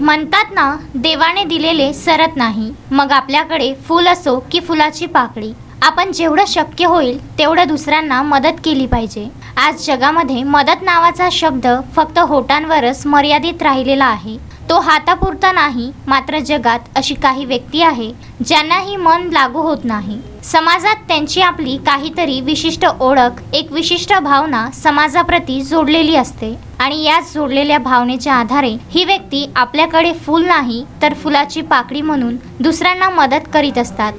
म्हणतात ना देवाने दिलेले सरत नाही. मग आपल्याकडे फूल असो की फुलाची पाकळी. आपण जेवढं शक्य होईल तेवढं दुसऱ्यांना मदत केली पाहिजे. आज जगामध्ये मदत नावाचा शब्द फक्त होटांवरच मर्यादित राहिलेला आहे. तो हातापुरता नाही मात्र जगात अशी काही व्यक्ती आहे ज्यांनाही मन लागू होत नाही. समाजात त्यांची आपली काहीतरी विशिष्ट ओळख एक विशिष्ट भावना समाजाप्रती जोडलेली असते. आणि याच जोडलेल्या भावनेच्या आधारे ही व्यक्ती आपल्याकडे फूल नाही तर फुलाची पाकळी म्हणून दुसऱ्यांना मदत करीत असतात.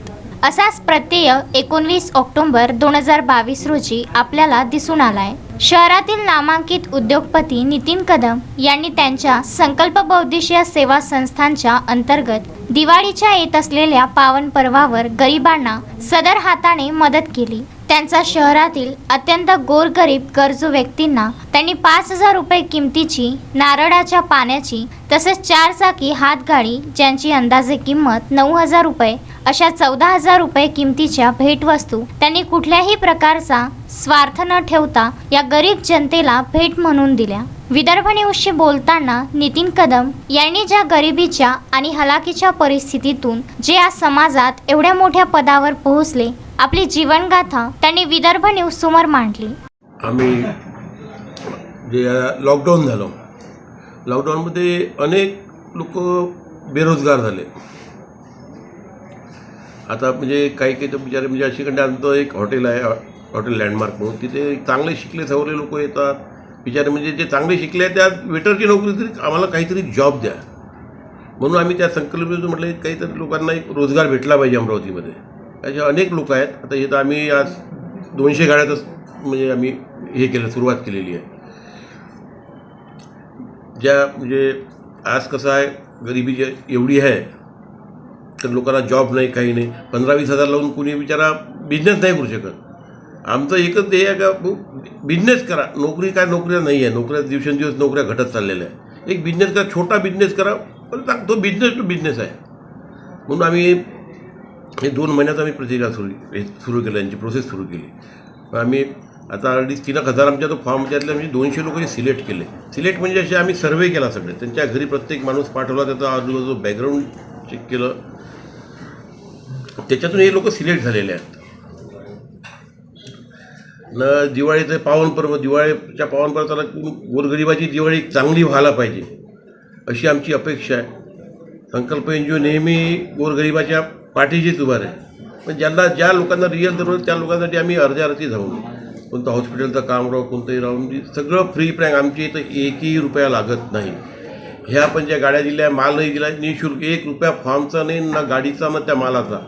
असाच प्रत्यय एकोणवीस ऑक्टोबर दोन हजार बावीस रोजी आपल्याला दिसून आलाय. शहरातील नामांकित उद्योगपती नितीन कदम यांनी त्यांच्या संकल्प बौद्धिशीय सेवा संस्थांच्या अंतर्गत दिवाळीच्या येत असलेल्या पावन पर्वावर गरिबांना सदर हाताने मदत केली. त्यांचा शहरातील अत्यंत गोरगरीब गरजू व्यक्तींना त्यांनी पाच हजार रुपये किमतीची नारळाच्या पाण्याची तसेच चार चाकी हातगाडी ज्यांची अंदाजे किंमत नऊ हजार रुपये अशा चौदा हजार रुपये किमतीच्या भेटवस्तू त्यांनी कुठल्याही प्रकारचा स्वार्थ न ठेवता या गरीब जनतेला भेट म्हणून दिल्या. विदर्भ न्यूजशी बोलताना नितीन कदम यांनी ज्या गरिबीच्या आणि हलाखीच्या परिस्थितीतून जे आज समाजात एवढ्या मोठ्या पदावर पोहोचले आपली जीवनगाथा त्यांनी विदर्भ न्यूज समोर मांडली. आम्ही जे लॉकडाऊन झालं लॉकडाऊनमध्ये अनेक लोक बेरोजगार झाले. आता म्हणजे काही काही तर बिचारे म्हणजे अशी कंडे आमचं एक हॉटेल आहे हॉटेल लँडमार्क म्हणून. तिथे चांगले शिकले सवरे लोक येतात. बिचारे म्हणजे जे चांगले शिकले आहेत त्या वेटरची नोकरी तरी आम्हाला काहीतरी जॉब द्या. म्हणून आम्ही त्या संकल्पनेतून म्हटलं काहीतरी लोकांना एक रोजगार भेटला पाहिजे अमरावतीमध्ये. असे अनेक लोक आहेत. आता इथं आम्ही आज दोनशे गाड्यातच म्हणजे आम्ही हे केलं सुरुवात केलेली आहे. ज्या म्हणजे आज कसं आहे गरिबी जे एवढी आहे तर लोकांना जॉब नाही काही नाही. पंधरा वीस हजार लावून कोणी बिचारा बिझनेस नाही करू शकत. आमचं एकच ध्येय आहे का बिझनेस करा. नोकरी काय नोकऱ्या नाही आहे नोकऱ्या दिवसेंदिवस नोकऱ्या घटत चाललेल्या आहे एक बिझनेस करा छोटा बिझनेस करा पण तो बिझनेस टू बिझनेस आहे. म्हणून आम्ही हे दोन महिन्यात आम्ही प्रतिक्रिया सुरू हे सुरू केलं यांची प्रोसेस सुरू केली. आम्ही आता अडीच तीन एक हजार आमच्या तो फॉर्म त्यातले म्हणजे दोनशे लोक सिलेक्ट केले. सिलेक्ट म्हणजे असे आम्ही सर्वे केला सगळे. त्यांच्या घरी प्रत्येक माणूस पाठवला त्याचा आजूबाजू बॅकग्राऊंड चेक केलं. त्याच्यातून हे लोक सिलेक्ट झालेले आहेत. न दिवाळीचं पावन पर्व दिवाळीच्या पावन पर्वताला गोरगरिबाची दिवाळी चांगली व्हायला पाहिजे अशी आमची अपेक्षा आहे. संकल्प एन जी ओ नेहमी गोरगरिबाच्या पाठीशीच उभा आहे पण ज्यांना ज्या लोकांना रिअल जरूर त्या लोकांसाठी आम्ही अर्ध्या अर्थी जाऊ. कोणतं हॉस्पिटलचं काम राहू कोणतंही राहू म्हणजे सगळं फ्री प्रँक आमची इथं एकही रुपया लागत नाही. ह्या पण ज्या गाड्या दिल्या मालही दिला निशुल्क एक रुपया फॉर्मचा नाही ना गाडीचा ना त्या मालाचा.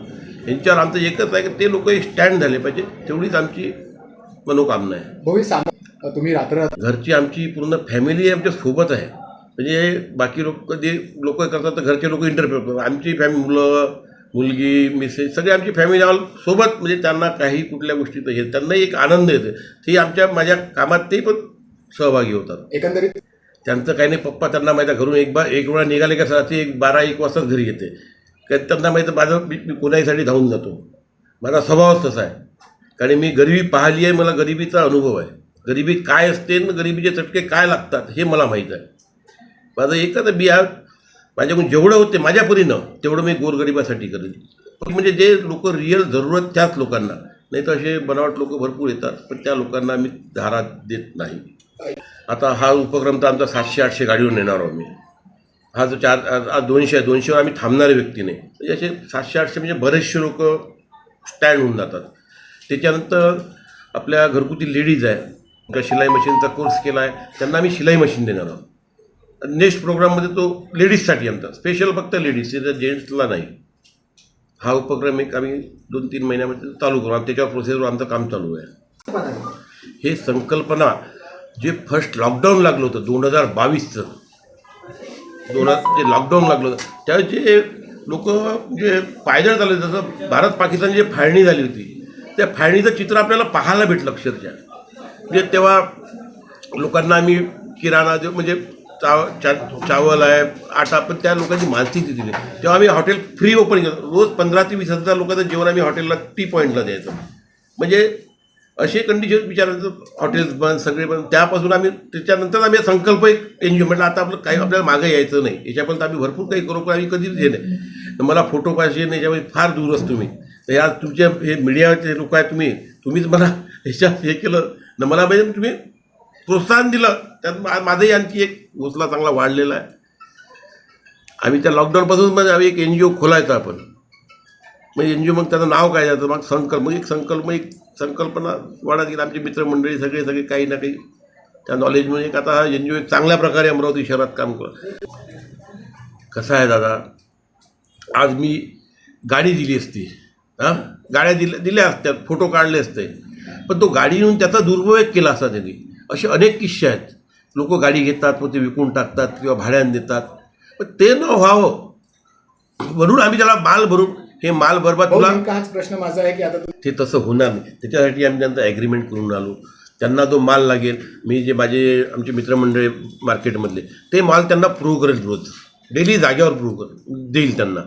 यांच्यावर आमचं एकच आहे की ते लोक स्टँड झाले पाहिजे. तेवढीच आमची मनोकामना आहे. सांगा तुम्ही रात्र घरची आमची पूर्ण फॅमिली आमच्यासोबत आहे. म्हणजे बाकी लोक जे लोक करतात तर घरचे लोक इंटरफेअर करतात. आमची फॅमिली मुलं मुलगी मिसेस सगळे आमची फॅमिली ऑल सोबत म्हणजे त्यांना काही कुठल्या गोष्टीत हे त्यांनाही एक आनंद येते ते आमच्या माझ्या कामात ते पण सहभागी होतात. एकंदरीत त्यांचं काही नाही पप्पा त्यांना माहिती आहे, घरून एक बा एक वेळा निघाले का रात्री एक बारा एक वाजताच घरी येते. कारण त्यांना माहिती आहे, माझं मी मी कोणाहीसाठी धावून जातो. माझा स्वभावच तसा आहे. कारण मी गरिबी पाहिली आहे मला गरिबीचा अनुभव आहे. गरिबी काय असते आणि गरिबीचे चटके काय लागतात हे मला माहीत आहे. माझं एकच बिया माझ्याकडून जेवढं होते माझ्या परीनं तेवढं मी गोरगरिबासाठी करेन. पण म्हणजे जे लोक रिअल जरूरत त्याच लोकांना. नाही तर असे बनावट लोक भरपूर येतात पण त्या लोकांना मी धारा देत नाही. आता हा उपक्रम तर आमचा सातशे आठशे गाडीवर नेणार आहोत मी. हा जो चार आज दोनशे आहे दोनशेवर आम्ही थांबणारे व्यक्ती नाही. म्हणजे असे सातशे आठशे म्हणजे बरेचसे लोक स्टँड होऊन जातात. त्याच्यानंतर आपल्या घरगुती लेडीज आहे का शिलाई मशीनचा कोर्स केला आहे त्यांना आम्ही शिलाई मशीन देणार आहोत. नेक्स्ट प्रोग्राममध्ये तो लेडीजसाठी आमचा. स्पेशल फक्त लेडीज त्याच्या जेंट्सला नाही. हा उपक्रम एक आम्ही दोन तीन महिन्यामध्ये चालू करू. आणि त्याच्यावर प्रोसेसवर आमचं काम चालू आहे. हे संकल्पना जे फर्स्ट लॉकडाऊन लागलं होतं दोन हजार बावीसचं दोन जे लॉकडाऊन लागलं त्यावेळेस जे लोक जे पायदळ चालले जसं भारत पाकिस्तानची फाळणी झाली होती त्या फाळणीचं चित्र आपल्याला पाहायला भेटलं अक्षरशः. म्हणजे तेव्हा लोकांना आम्ही किराणा देऊ म्हणजे चाव चा चावल आहे आटा पण त्या लोकांची मानसिकता दिली. तेव्हा आम्ही हॉटेल फ्री ओपन केलं. रोज पंधरा ते वीस हजार लोकांचं जेवण आम्ही हॉटेलला टी पॉईंटला द्यायचं. म्हणजे असे कंडिशन विचारायचं हॉटेल्स बंद सगळे बंद. त्यापासून आम्ही त्याच्यानंतर आम्ही संकल्प एक एन जी ओ म्हटलं आता आपलं काही आपल्याला मागं यायचं नाही. याच्यापर्यंत आम्ही भरपूर काही करू पण आम्ही कधीच हे नाही. तर मला फोटो पाहिजे नाही याच्यामध्ये फार दूर असतो तुम्ही तर या तुमच्या हे मीडियाचे लोक आहे तुम्ही तुम्हीच मला ह्याच्यात हे केलं. न मला म्हणजे तुम्ही प्रोत्साहन दिलं. त्यात मा- माझंही आणखी एक उचला चांगला वाढलेला आहे. आम्ही त्या लॉकडाऊनपासून म्हणजे आम्ही एक एन जी ओ खोलायचा आपण. मग एन जी ओ मग त्याचं नाव काय जातं मग संकल्प मग एक संकल्प एक संकल्पना वाढत गेली. आमची मित्रमंडळी सगळे सगळे काही ना काही त्या नॉलेजमध्ये एक आता हा एन जी ओ एक चांगल्या प्रकारे अमरावती शहरात काम करत. कसं आहे दादा? आज मी गाडी दिली असती. हां? गाड्या दिल्या दिल्या असत्या फोटो काढले असते. पण तो गाडी येऊन त्याचा दुर्पयोग केला असता त्यांनी. असे अनेक किस्से आहेत. लोक गाडी घेतात मग ते विकून टाकतात किंवा भाड्याने देतात. पण ते न व्हावं म्हणून आम्ही त्याला माल भरून हे माल बरोबर तुला? हाच प्रश्न माझा आहे की आता ते तसं होणार नाही. त्याच्यासाठी आम्ही त्यांचं ॲग्रीमेंट करून आलो. त्यांना जो माल लागेल मी जे माझे आमचे मित्रमंडळी मार्केटमधले ते माल त्यांना प्रूव्ह करेल रोज. डेली जागेवर प्रूव्ह कर देईल त्यांना.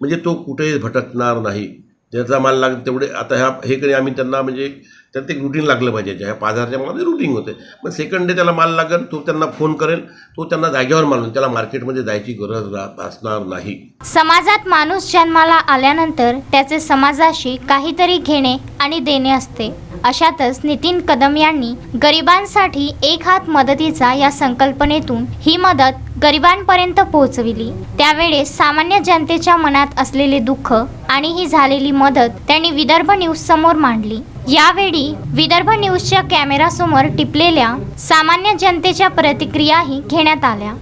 म्हणजे तो कुठेही भटकणार नाही. ज्याचा माल लागेल तेवढे आता ह्या हे कडे आम्ही त्यांना म्हणजे त्यात एक रुटीन लागलं पाहिजे ह्या पाच हजारच्या मालामध्ये रुटीन होते. मग सेकंड डे त्याला माल लागेल तो त्यांना फोन करेल तो त्यांना जागेवर मालून त्याला मार्केटमध्ये जायची गरज असणार नाही. समाजात माणूस जन्माला आल्यानंतर त्याचे समाजाशी काहीतरी घेणे आणि देणे असते. अशातच नितीन कदम यांनी गरिबांसाठी एक हात मदतीचा या संकल्पनेतून ही मदत गरिबांपर्यंत पोहोचविली. त्यावेळेस सामान्य जनतेच्या मनात असलेले दुःख आणि ही झालेली मदत त्यांनी विदर्भ न्यूज समोर मांडली. यावेळी विदर्भ न्यूजच्या कॅमेरासमोर टिपलेल्या सामान्य जनतेच्या प्रतिक्रियाही घेण्यात आल्या.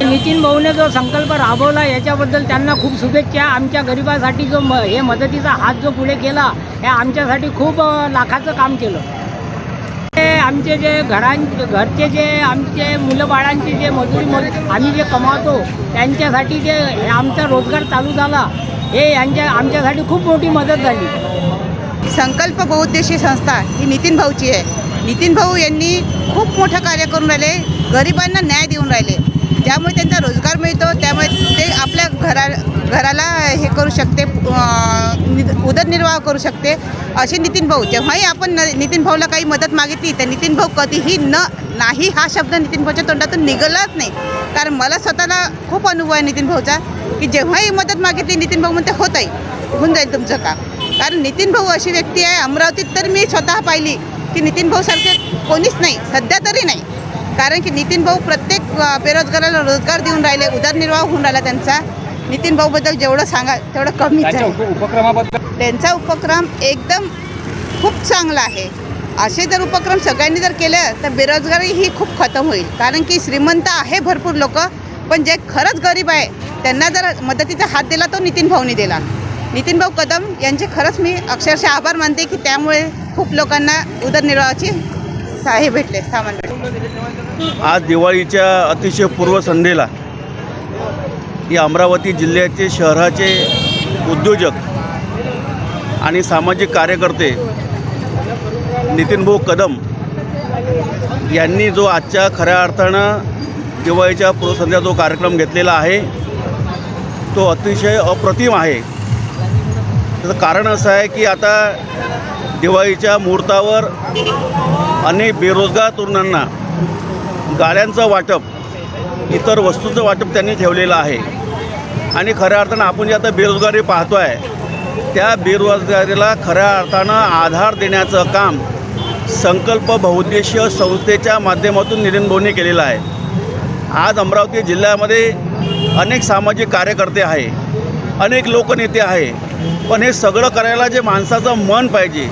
नितीन भाऊने जो संकल्प राबवला याच्याबद्दल त्यांना खूप शुभेच्छा. आमच्या गरिबासाठी जो म हे मदतीचा हात जो पुढे केला हे आमच्यासाठी खूप लाखाचं काम केलं. आमचे जे घरां घरचे जे आमचे मुलं बाळांची जे मजुरी मज आम्ही जे कमावतो त्यांच्यासाठी जे हे आमचा रोजगार चालू झाला हे यांच्या आमच्यासाठी खूप मोठी मदत झाली. संकल्प बहुउद्देशीय संस्था ही नितीन भाऊची आहे. नितीन भाऊ यांनी खूप मोठं कार्य करून राहिले गरिबांना न्याय देऊन राहिले. त्यामुळे त्यांचा रोजगार मिळतो त्यामुळे ते आपल्या घरा घराला हे करू शकते उदरनिर्वाह करू शकते असे नितीन भाऊ. जेव्हाही आपण न नितीन भाऊला काही मदत मागितली तर नितीन भाऊ कधीही न नाही हा शब्द नितीन भाऊच्या तोंडातून निघालाच नाही. कारण मला स्वतःला खूप अनुभव आहे नितीन भाऊचा की जेव्हाही मदत मागितली नितीन भाऊ म्हणते होत आहे होऊन जाईल तुमचं काम. कारण नितीन भाऊ अशी व्यक्ती आहे अमरावतीत तर मी स्वतः पाहिली की नितीन भाऊसारखे कोणीच नाही सध्या तरी नाही. कारण की नितीन भाऊ प्रत्येक बेरोजगाराला रोजगार देऊन राहिले उदरनिर्वाह होऊन राहिला त्यांचा. नितीन भाऊबद्दल जेवढं सांगा तेवढं कमीच आहे. उपक्रमाबद्दल? त्यांचा उपक्रम एकदम खूप चांगला आहे. असे जर उपक्रम सगळ्यांनी जर केलं तर बेरोजगारी ही खूप खतम होईल. कारण की श्रीमंत आहे भरपूर लोक पण जे खरंच गरीब आहे त्यांना जर मदतीचा हात दिला तो नितीन भाऊनी दिला. नितीन भाऊ कदम यांचे खरंच मी अक्षरशः आभार मानते की त्यामुळे खूप लोकांना उदरनिर्वाहाची साहे भेटले सामान भेटले आज दिवाळीच्या अतिशय पूर्वसंध्येला या अमरावती जिल्ह्याचे शहराचे उद्योजक आणि सामाजिक कार्यकर्ते नितीनभाऊ कदम यांनी जो आजच्या खऱ्या अर्थानं दिवाळीच्या पूर्वसंध्या जो कार्यक्रम घेतलेला आहे तो अतिशय अप्रतिम आहे. त्याचं कारण असं आहे की आता दिवाळीच्या मुहूर्तावर अनेक बेरोजगार तरुणांना गाड्यांचं वाटप इतर वस्तूंचं वाटप त्यांनी ठेवलेलं आहे. आणि खऱ्या अर्थानं आपण जे आता बेरोजगारी पाहतो आहे त्या बेरोजगारीला खऱ्या अर्थानं आधार देण्याचं काम संकल्प बहुद्देशीय संस्थेच्या माध्यमातून नितीन भाऊंनी केलेलं आहे. आज अमरावती जिल्ह्यामध्ये अनेक सामाजिक कार्यकर्ते आहे अनेक लोकनेते आहे पण हे सगळं करायला जे माणसाचं मन पाहिजे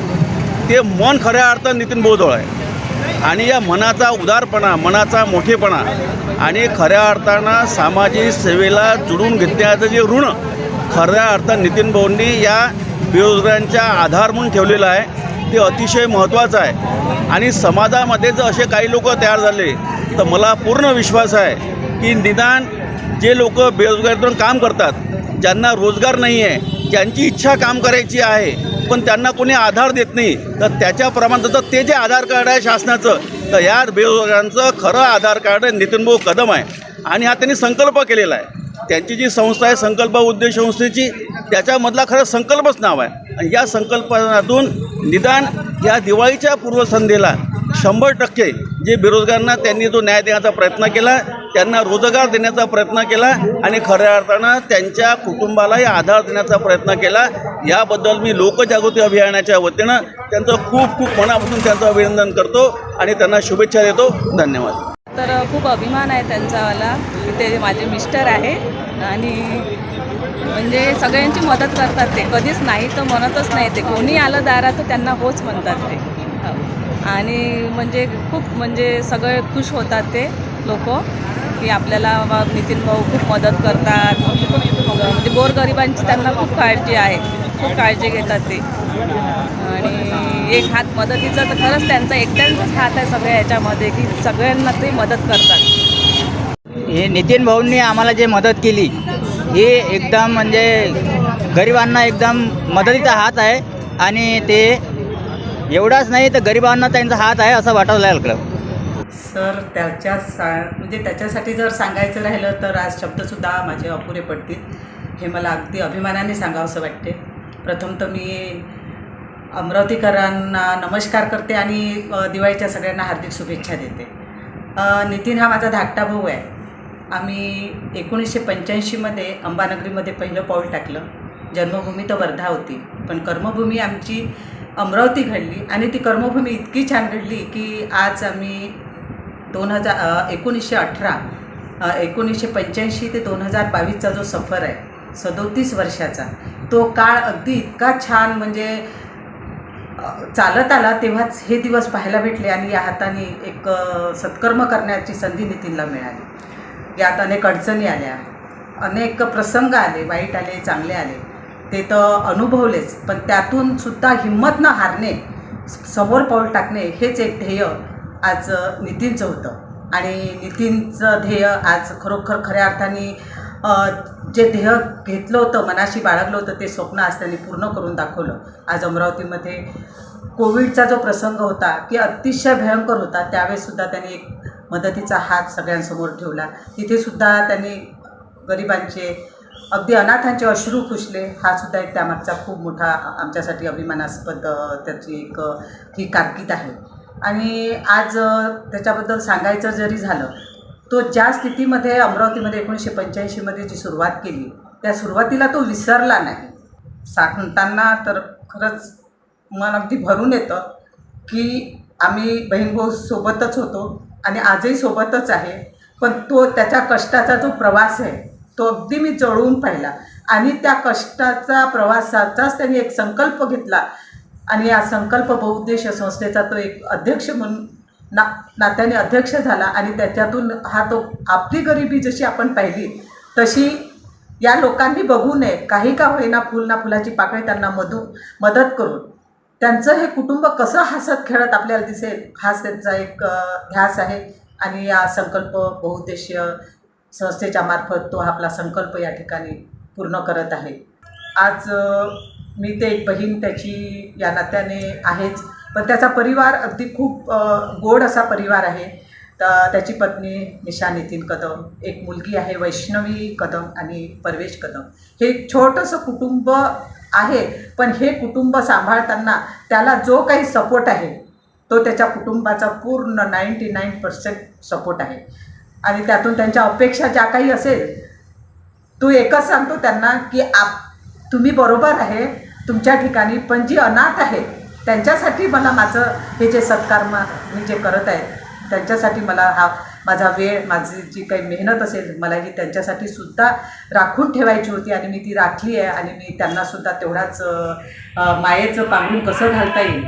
ते मन खऱ्या अर्थ नितीन भाऊजवळ आहे. आणि या मनाचा उदारपणा मनाचा मोठेपणा आणि खऱ्या अर्थानं सामाजिक सेवेला जुळून घेतल्याचं जे ऋण खऱ्या अर्थानं नितीन भाऊंनी या बेरोजगारांच्या आधार म्हणून ठेवलेलं आहे ते अतिशय महत्त्वाचं आहे. आणि समाजामध्ये जर असे काही लोक तयार झाले तर मला पूर्ण विश्वास आहे की निदान जे लोक बेरोजगारीतून काम करतात ज्यांना रोजगार नाही आहे ज्यांची इच्छा काम करायची आहे पण त्यांना कोणी आधार देत नाही. तर त्याच्याप्रमाणे तर ते जे आधार कार्ड आहे शासनाचं तर या बेरोजगारांचं खरं आधार कार्ड नितीनभाऊ कदम आहे. आणि हा त्यांनी संकल्प केलेला आहे. त्यांची जी संस्था आहे संकल्प उद्योग संस्थेची त्याच्यामधला खरं संकल्पच नाव आहे. आणि या संकल्पनातून निदान या दिवाळीच्या पूर्वसंध्येला शंभर टक्के जे बेरोजगारांना त्यांनी जो न्याय देण्याचा प्रयत्न केला त्यांना रोजगार देण्याचा प्रयत्न केला आणि खऱ्या अर्थानं त्यांच्या कुटुंबालाही आधार देण्याचा प्रयत्न केला. याबद्दल मी लोकजागृती अभियानाच्या वतीनं त्यांचं खूप खूप मनापासून त्यांचं अभिनंदन करतो आणि त्यांना शुभेच्छा देतो. धन्यवाद. तर खूप अभिमान आहे त्यांचावाला की ते माझे मिस्टर आहे आणि म्हणजे सगळ्यांची मदत करतात ते. कधीच नाही तर म्हणतच नाही ते. कोणी आलं दारात तर त्यांना होच म्हणतात ते. हो. आणि म्हणजे खूप म्हणजे सगळे खुश होतात ते लोक. की आपल्याला नितीन भाऊ खूप मदत करतात. म्हणजे गोरगरिबांची त्यांना खूप काळजी आहे. खूप काळजी घेतात ते. आणि एक हात मदतीचा तर खरंच त्यांचा एकट्यांचाच हात आहे सगळ्या याच्यामध्ये की सगळ्यांना ते मदत करतात. हे नितीन भाऊंनी आम्हाला जे मदत केली हे एकदम म्हणजे गरिबांना एकदम मदतीचा हात आहे. आणि ते एवढाच नाही तर गरिबांना त्यांचा हात आहे असं वाटायला लागलं. सर त्याच्या सा म्हणजे त्याच्यासाठी जर सांगायचं राहिलं तर आज शब्दसुद्धा माझे अपुरे पडतील. हे मला अगदी अभिमानाने सांगावंसं वाटते. प्रथम तर मी अमरावतीकरांना नमस्कार करते आणि दिवाळीच्या सगळ्यांना हार्दिक शुभेच्छा देते. नितीन हा माझा धाकटा भाऊ आहे. आम्ही एकोणीसशे पंच्याऐंशीमध्ये अंबानगरीमध्ये पहिलं पाऊल टाकलं. जन्मभूमी तर वर्धा होती. पण कर्मभूमी आमची अमरावती घडली आणि ती कर्मभूमी इतकी छान घडली की आज आम्ही दोन हजार एकोणीसशे अठरा एकोणीसशे पंच्याऐंशी ते दोन हजार बावीसचा जो सफर आहे सदोतीस वर्षाचा तो काळ अगदी इतका छान म्हणजे चालत आला तेव्हाच हे दिवस पाहायला भेटले आणि या हाताने एक सत्कर्म करण्याची संधी नितीनला मिळाली. यात अनेक अडचणी आल्या अनेक प्रसंग आले वाईट आले चांगले आले ते तर अनुभवलेच पण त्यातून सुद्धा हिंमत न हारणे समोर पाऊल टाकणे हेच एक ध्येय आज नितीनचं होतं. आणि नितीनचं ध्येय आज खरोखर खऱ्या अर्थाने जे ध्येय घेतलं होतं मनाशी बाळगलं होतं ते स्वप्न आज त्यांनी पूर्ण करून दाखवलं. आज अमरावतीमध्ये कोविडचा जो प्रसंग होता की अतिशय भयंकर होता त्यावेळेससुद्धा त्यांनी एक मदतीचा हात सगळ्यांसमोर ठेवला. तिथेसुद्धा त्यांनी गरिबांचे अगदी अनाथांचे अश्रू खुशले हा सुद्धा एक त्यामागचा खूप मोठा आमच्यासाठी अभिमानास्पद त्याची एक ही कारकीर्द आहे. आणि आज त्याच्याबद्दल सांगायचं जरी झालं तो ज्या स्थितीमध्ये अमरावतीमध्ये एकोणीसशे पंच्याऐंशीमध्ये जी सुरुवात केली त्या सुरुवातीला तो विसरला नाही. सांगताना तर खरंच मन अगदी भरून येतं की आम्ही बहीण भाऊ सोबतच होतो आणि आजही सोबतच आहे पण तो त्याच्या कष्टाचा जो प्रवास आहे तो अगदी मी जळवून पाहिला. आणि त्या कष्टाचा प्रवासाचाच त्यांनी एक संकल्प घेतला आणि या संकल्प बहुउद्देश संस्थेचा तो एक अध्यक्ष म्हणून ना नात्याने अध्यक्ष झाला आणि त्याच्यातून हा तो आपली गरिबी जशी आपण पाहिली तशी या लोकांनी बघू नये. काही का होईना फुल ना फुलाची पाकळी त्यांना मधू मदत करून. त्यांचं हे कुटुंब कसं हसत खेळत आपल्याला दिसेल हाच त्यांचा एक ध्यास आहे. आणि या संकल्प बहुउद्देशीय संस्थेच्या मार्फत तो आपला संकल्प या ठिकाणी पूर्ण करत आहे. आज मी ते एक बहीण त्याची या नात्याने आहेच. पण त्याचा परिवार अगदी खूप गोड असा परिवार आहे. तर त्याची पत्नी निशा नितीन कदम एक मुलगी आहे वैष्णवी कदम आणि परवेश कदम. हे एक छोटंसं कुटुंब आहे पण हे कुटुंब सांभाळताना त्याला जो काही सपोर्ट आहे तो त्याच्या कुटुंबाचा पूर्ण नाईंटी नाईन पर्सेंट सपोर्ट आहे. आणि त्यातून त्यांच्या अपेक्षा ज्या काही असेल तू एकच सांगतो त्यांना की आप तुम्ही बरोबर आहे तुमच्या ठिकाणी पण जी अनाथ आहे त्यांच्यासाठी मला माझं हे जे सत्कर्म मी जे करत आहे त्यांच्यासाठी मला हा माझा वेळ माझी जी काही मेहनत असेल मला ही त्यांच्यासाठी सुद्धा राखून ठेवायची होती आणि मी ती राखली आहे आणि मी त्यांनासुद्धा तेवढाच मायेचं पांघरून कसं घालता येईल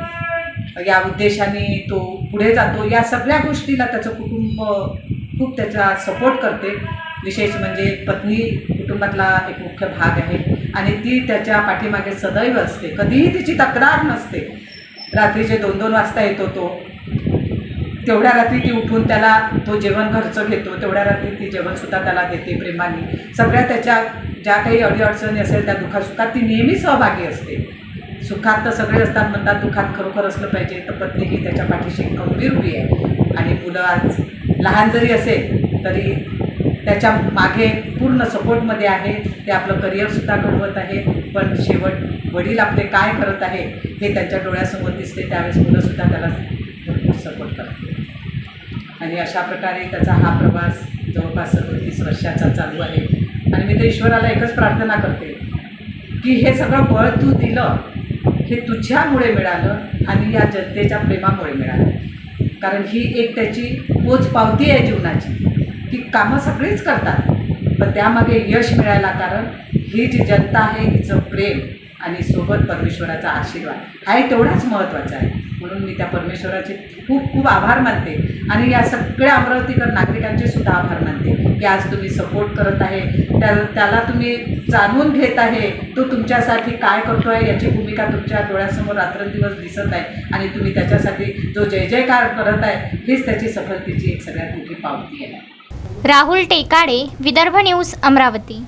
या उद्देशाने तो पुढे जातो. या सगळ्या गोष्टीला त्याचं कुटुंब खूप त्याचा सपोर्ट करते. विशेष म्हणजे पत्नी कुटुंबातला एक मुख्य भाग आहे. आणि ती त्याच्या पाठीमागे सदैव असते. कधीही तिची तक्रार नसते. रात्रीचे दोन दोन वाजता येतो तो तेवढ्या रात्री ती उठून त्याला तो जेवण घरचं घेतो. तेवढ्या रात्री ती जेवणसुद्धा त्याला देते प्रेमाने. सगळ्या त्याच्या ज्या काही अडीअडचणी असेल त्या दुखासुखात ती नेहमी सहभागी असते. सुखात तर सगळे असतात म्हणतात दुःखात खरोखर असलं पाहिजे. तर पत्नी ही त्याच्या पाठीशी खंबीर उभी आहे. आणि मुलं आज लहान जरी असेल तरी त्याच्यामागे पूर्ण सपोर्टमध्ये आहे. ते आपलं करिअरसुद्धा घडवत आहे. पण शेवट वडील आपले काय करत आहे हे त्यांच्या डोळ्यासमोर दिसते. त्यावेळेस मुलंसुद्धा त्याला भरपूर सपोर्ट करतात. आणि अशा प्रकारे त्याचा हा प्रवास जवळपास सदतीस वर्षाचा चालू आहे. आणि मी तर ईश्वराला एकच प्रार्थना करते की हे सगळं बळ तू दिलं हे तुझ्यामुळे मिळालं आणि या जनतेच्या प्रेमामुळे मिळालं. कारण ही एक त्याची पोचपावती आहे जीवनाची. की कामं सगळीच करतात. पण त्यामागे यश मिळायला कारण ही जी जनता आहे हिचं प्रेम आणि सोबत परमेश्वराचा आशीर्वाद हा तेवढाच महत्त्वाचा आहे. म्हणून मी त्या परमेश्वराचे खूप खूप आभार मानते आणि या सगळ्या अमरावतीकर नागरिकांचे सुद्धा आभार मानते की आज तुम्ही सपोर्ट करत आहे. त्या त्याला तुम्ही जाणून घेत आहे तो तुमच्यासाठी काय करतो आहे याची भूमिका तुमच्या डोळ्यासमोर रात्रंदिवस दिसत आहे आणि तुम्ही त्याच्यासाठी जो जय जयकार करत आहे हीच त्याची सफलतेची एक सगळ्यात मोठी पावती आहे. राहुल टेकाडे विदर्भ न्यूज अमरावती.